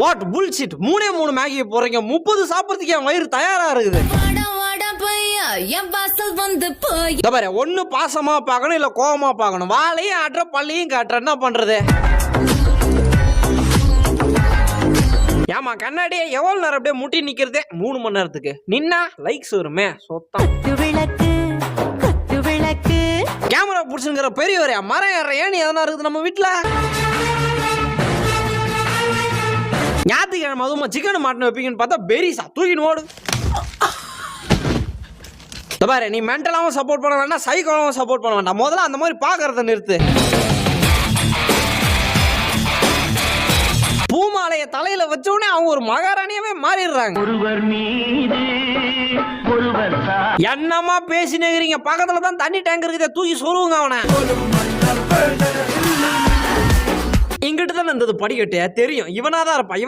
What bullshit மூணே மூணு Maggi போறீங்க முப்பது சாப்பிட்றதுக்கு என் வயிறு தயாரா இருக்குது. பாரு ஒண்ணு பாசமா பார்க்கணும் இல்ல கோவமா பார்க்கணும். வாழையும் ஆட்டுற பள்ளியும் காட்டுற என்ன பண்றது? ஏமா கண்ணாடியே எவ்வளவு நேரம் அப்படியே முட்டி நிக்கிறதே? மூணு மணி நேரத்துக்கு. நின்னா லைக்ஸ் வருமே சொத்தம். கேமரா புடிச்சுங்கிற பெரியவரே மரம் ஏற ஏணி எதனா இருக்குது நம்ம வீட்டுல? ஞாயிற்றுக்கிழமை அதுவும் சிக்கன் மாட்டின வைப்பீங்கன்னு பார்த்தா பெரிசா தூக்கின்னு ஓடு. பாரு நீ மென்டலாவும் சப்போர்ட் பண்ண வேண்டாம் சைக்கோலாவும் சப்போர்ட் பண்ண வேண்டாம். முதல்ல அந்த மாதிரி பார்க்கறத நிறுத்து. பூமாலைய தலையில வச்ச உடனே அவங்க ஒரு மகாராணியாவே மாறிடுறாங்க. ஒருவர் மீது ஒருவர் என்னமா பேசினுக்கிறீங்க? பக்கத்துல தான் தண்ணி டேங்க் இருக்குதே தூக்கி சொருவுங்க அவனை. இங்கிட்டு தானே இருந்தது படிக்கட்டு தெரியும். இவனா தான் இருப்பான்.